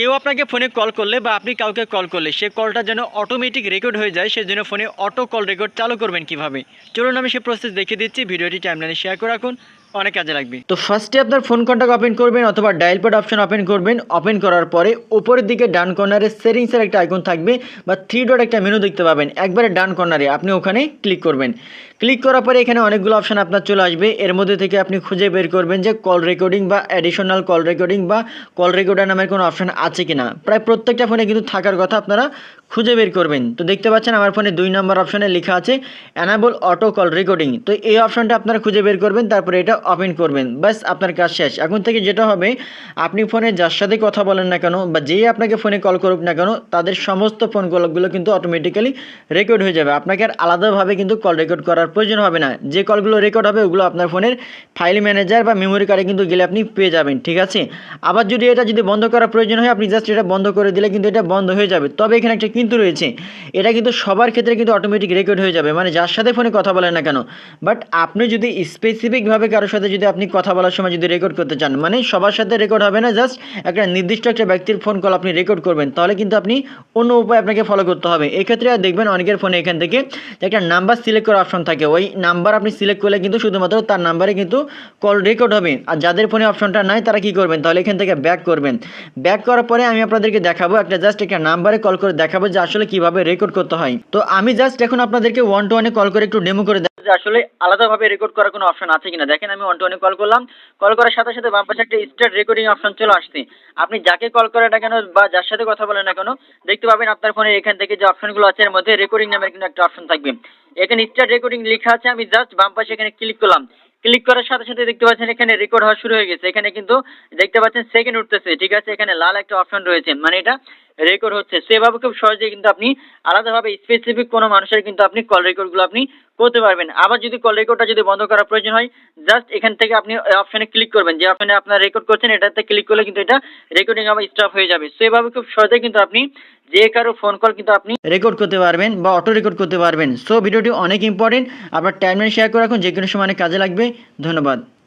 কেউ আপনাকে ফোনে কল করলে বা আপনি কাউকে কল করলে সে কলটা যেন অটোমেটিক রেকর্ড হয়ে যায়, সেজন্য ফোনে অটো কল রেকর্ড চালু করবেন কীভাবে? চলুন আমি সে প্রসেস দেখিয়ে দিচ্ছি, ভিডিওটি টাইমলাইনে শেয়ার করে রাখুন। অনেক কাজে লাগবে। তো ফার্স্টে আপনার ফোন কন্ট্যাক্ট ওপেন করবেন অথবা ডায়াল প্যাড অপশন ওপেন করবেন। ওপেন করার পরে উপরের দিকে ডান কর্নারে সেটিংসের একটা আইকন থাকবে বা থ্রি ডট একটা মেনু দেখতে পাবেন। একবারে ডান কর্নারে আপনি ওখানে ক্লিক করবেন। ক্লিক করার পরে এখানে অনেকগুলো অপশন আপনার চলে আসবে। এর মধ্যে থেকে আপনি খুঁজে বের করবেন যে কল রেকর্ডিং বা অ্যাডিশনাল কল রেকর্ডিং বা কল রেকর্ডার নামের কোনো অপশন আছে কিনা। প্রায় প্রত্যেকটা ফোনে কিন্তু থাকার কথা আপনারা খুঁজে বের করবেন। তো দেখতে পাচ্ছেন আমার ফোনে দুই নম্বর অপশনে লেখা আছে অ্যানাবল অটো কল রেকর্ডিং তো এই অপশনটা আপনারা খুঁজে বের করবেন, তারপরে এটা ওপেন করবেন। ব্যাস, আপনার কাজ শেষ। এখন থেকে যেটা হবে, আপনি ফোনে যার সাথে কথা বলেন না কেন বা যেই আপনাকে ফোনে কল করুক না কেন, তাদের সমস্ত ফোন কলগুলো কিন্তু অটোমেটিক্যালি রেকর্ড হয়ে যাবে। আপনাকে আর আলাদাভাবে কিন্তু কল রেকর্ড করার প্রয়োজন হবে না। যে কলগুলো রেকর্ড হবে, ওগুলো আপনার ফোনের ফাইল ম্যানেজার বা মেমোরি কার্ডে কিন্তু গেলে আপনি পেয়ে যাবেন, ঠিক আছে? আবার যদি এটা যদি বন্ধ করার প্রয়োজন হয়, আপনি জাস্ট এটা বন্ধ করে দিলে কিন্তু এটা বন্ধ হয়ে যাবে। তবে এখানে একটা কিন্তু রয়েছে। এটা কিন্তু সবার ক্ষেত্রে কিন্তু অটোমেটিক রেকর্ড হয়ে যাবে। মানে যার সাথে ফোনে কথা বলেন না কেন? বাট আপনি যদি স্পেসিফিকভাবে কারোর সাথে যদি আপনি কথা বলার সময় যদি রেকর্ড করতে চান মানে সবার সাথে রেকর্ড হবে না জাস্ট একটা নির্দিষ্ট একটা ব্যক্তির ফোন কল আপনি রেকর্ড করবেন, তাহলে কিন্তু আপনি অন্য উপায় আপনাকে ফলো করতে হবে। এক্ষেত্রে দেখবেন অনেকের ফোনে এখান থেকে একটা নাম্বার সিলেক্ট করার অপশন থাকে। ওই নাম্বার আপনি সিলেক্ট করলে কিন্তু শুধুমাত্র তার নাম্বারে কিন্তু কল রেকর্ড হবে। আর যাদের ফোনে অপশনটা নাই, তারা কি করবেন? তাহলে এখান থেকে ব্যাক করবেন। ব্যাক করার পরে আমি আপনাদেরকে দেখাবো একটা জাস্ট একটা নাম্বারে কল করে দেখাবো যে আসলে কীভাবে রেকর্ড করতে হয়। তো আমি জাস্ট এখন আপনাদেরকে ওয়ান টু ওয়ানে কল করে একটু ডেমো করে দেখাবো যে আসলে আলাদাভাবে রেকর্ড করার কোনো অপশন আছে কিনা? দেখেন আমি ওয়ান টু ওয়ানে কল করলাম। কল করার সাথে সাথে বাম পাশে একটা স্টার্ট রেকর্ডিং অপশন চলে আসছে। আপনি যাকে কল করেন না কেন বা যার সাথে কথা বলেন না কেন, দেখতে পাবেন আপনার ফোনে এখান থেকে যে অপশনগুলো আছে, এর মধ্যে রেকর্ডিং নামের কিন্তু একটা অপশন থাকবে। এখানে স্টার্ট রেকর্ডিং লেখা আছে, আমি জাস্ট বাম পাশে এখানে ক্লিক করলাম। ক্লিক করার সাথে সাথে দেখতে পাচ্ছেন এখানে রেকর্ড হওয়া শুরু হয়ে গেছে। এখানে কিন্তু দেখতে পাচ্ছেন সেকেন্ড উঠতেছে, ঠিক আছে? এখানে লাল একটা অপশন রয়েছে। মানে এটা রেকর্ড হচ্ছে। সেভাবে খুব সহজে কিন্তু আপনি আলাদাভাবে স্পেসিফিক কোনো মানুষের কিন্তু আপনি কল রেকর্ডগুলো আপনি করতে পারবেন। আবার যদি কল রেকর্ডটা যদি বন্ধ করার প্রয়োজন হয় জাস্ট এখান থেকে আপনি অপশানে ক্লিক করবেন। যে অপশানে আপনার রেকর্ড করছেন, এটাতে ক্লিক করলে কিন্তু এটা রেকর্ডিং আবার স্টপ হয়ে যাবে। সেভাবে খুব সহজে কিন্তু আপনি যে কারও ফোন কল কিন্তু আপনি রেকর্ড করতে পারবেন বা অটো রেকর্ড করতে পারবেন। সো ভিডিওটি অনেক ইম্পর্টেন্ট আপনার টাইমলাইন শেয়ার করে রাখুন। যে কোনো সময় কাজে লাগবে। ধন্যবাদ।